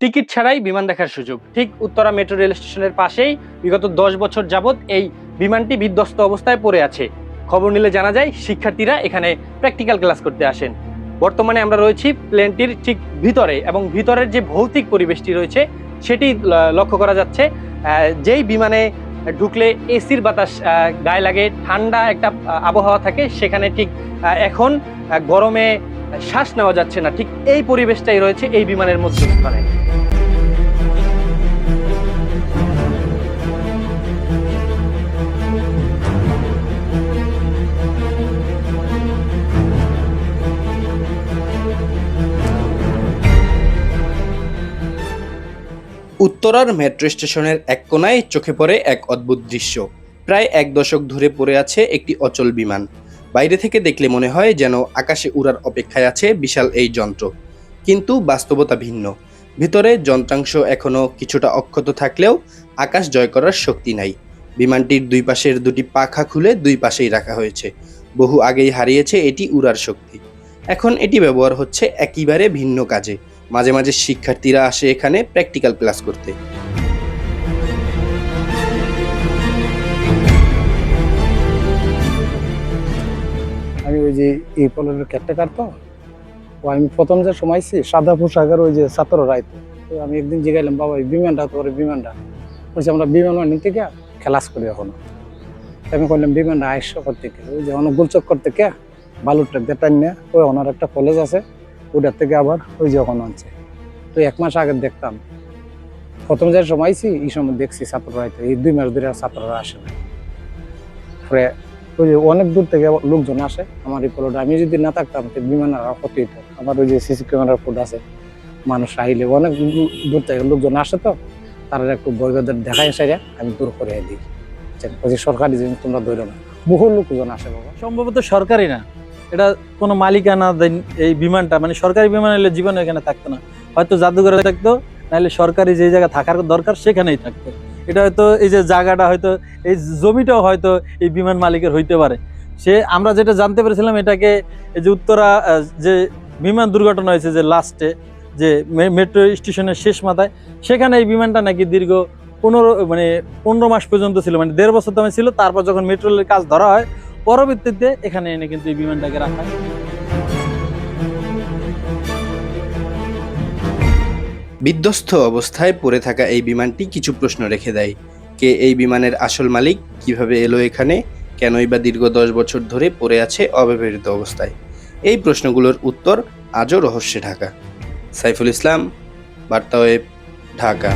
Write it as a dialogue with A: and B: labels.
A: Ticket ছাড়াই বিমান দেখার সুযোগ। ঠিক উত্তরা মেট্রো রেল স্টেশনের পাশেই বিগত দশ বছর যাবৎ এই বিমানটি বিধ্বস্ত অবস্থায় পড়ে আছে। খবর নিলে জানা যায়, শিক্ষার্থীরা এখানে প্র্যাকটিক্যাল ক্লাস করতে আসেন। বর্তমানে আমরা রয়েছি প্লেনটির ঠিক ভিতরে এবং ভিতরের যে ভৌতিক পরিবেশটি রয়েছে, সেটি লক্ষ্য করা যাচ্ছে। যেই বিমানে ঢুকলে এসির বাতাস গায়ে লাগে, ঠান্ডা একটা আবহাওয়া থাকে, সেখানে ঠিক এখন গরমে শ্বাস নেওয়া যাচ্ছে না। ঠিক এই পরিবেশটাই রয়েছে এই বিমানের মধ্যে। মধ্যস্থানে উত্তরার মেট্রো স্টেশনের এক কোনায় চোখে পড়ে এক অদ্ভুত দৃশ্য। প্রায় এক দশক ধরে পড়ে আছে একটি অচল বিমান। বাইরে থেকে দেখলে মনে হয় যেন আকাশে উড়ার অপেক্ষায় আছে বিশাল এই যন্ত্র। কিন্তু বাস্তবতা ভিন্ন। ভিতরে যন্ত্রাংশ এখনও কিছুটা অক্ষত থাকলেও আকাশ জয় করার শক্তি নাই। বিমানটির দুই পাশের দুটি পাখা খুলে দুই পাশেই রাখা হয়েছে। বহু আগেই হারিয়েছে এটি উড়ার শক্তি। এখন এটি ব্যবহার হচ্ছে একেবারে ভিন্ন কাজে। মাঝে মাঝে শিক্ষার্থীরা আসে এখানে প্র্যাকটিক্যাল ক্লাস করতে।
B: আমি ওই যে এই পলের ক্যাটটাকার তো? ও আমি প্রথম যে সময়ছি, সাদা পোশাকের ওই যে ছাত্ররা আইতো তো আমি একদিন জিগাইলাম, বাবা বিমানটা তো ওরে বিমানটা। বলছি, আমরা বিমান বাহিনী থেকে খেলাস করি এখনও। আমি কইলাম, বিমানটা আইসো করতে ওই যে অনুগুল চক্কর থেকে বালুর ট্রাক দিয়ে টাইনে ওই ওনার একটা কলেজ আছে। ওটার থেকে আবার ওই যে ওখানে আনছে। তো এক মাস আগে দেখতাম। প্রথম যে সময়ছি, এই সময় দেখছি ছাত্ররা এই দুই মাস ধরে ছাত্ররা আসে না পরে ওই যে অনেক দূর থেকে লোকজন আসে আমার এই পলোটা আমি যদি না থাকতাম, তো বিমানের আর ক্ষতি হতো আমার ওই যে সিসি ক্যামেরার ফুট আছে, মানুষ আইলে অনেক দূর- থেকে লোকজন আসে তো, তারা একটু বৈবাদের দেখায় সেটা আমি দূর করে দিই। সরকারি জিনিস তোমরা ধরো না, বহু লোকজন আসে বাবা।
C: সম্ভবত সরকারি না। এটা কোনো মালিকানা দেন- এই বিমানটা মানে সরকারি বিমান হলে জীবন এখানে থাকতো না। হয়তো জাদুঘরে থাকতো, নাহলে সরকারি যে জায়গা থাকার দরকার সেখানেই থাকতো। এটা হয়তো এই যে জায়গাটা হয়তো, এই জমিটাও হয়তো এই বিমান মালিকের হইতে পারে। সে, আমরা যেটা জানতে পেরেছিলাম এটাকে, এই যে উত্তরা যে বিমান দুর্ঘটনা হয়েছে যে লাস্টে যে মেট্রো স্টেশনের শেষ মাথায়, সেখানে এই বিমানটা নাকি দীর্ঘ পনেরো মানে পনেরো মাস পর্যন্ত ছিল মানে দেড় বছর দামে ছিল, তারপর যখন মেট্রো রেলের কাজ ধরা হয় পরবর্তীতে এখানে এনে কিন্তু এই বিমানটাকে রাখা
A: বিধ্বস্ত অবস্থায় পড়ে থাকা এই বিমানটি কিছু প্রশ্ন রেখে দেয়। কে এই বিমানের আসল মালিক? কীভাবে এলো এখানে? কেনই বা দীর্ঘ দশ বছর ধরে পড়ে আছে অব্যবহৃত অবস্থায়? এই প্রশ্নগুলোর উত্তর আজও রহস্যে ঢাকা। সাইফুল ইসলাম, বার্তা ওয়েব, ঢাকা।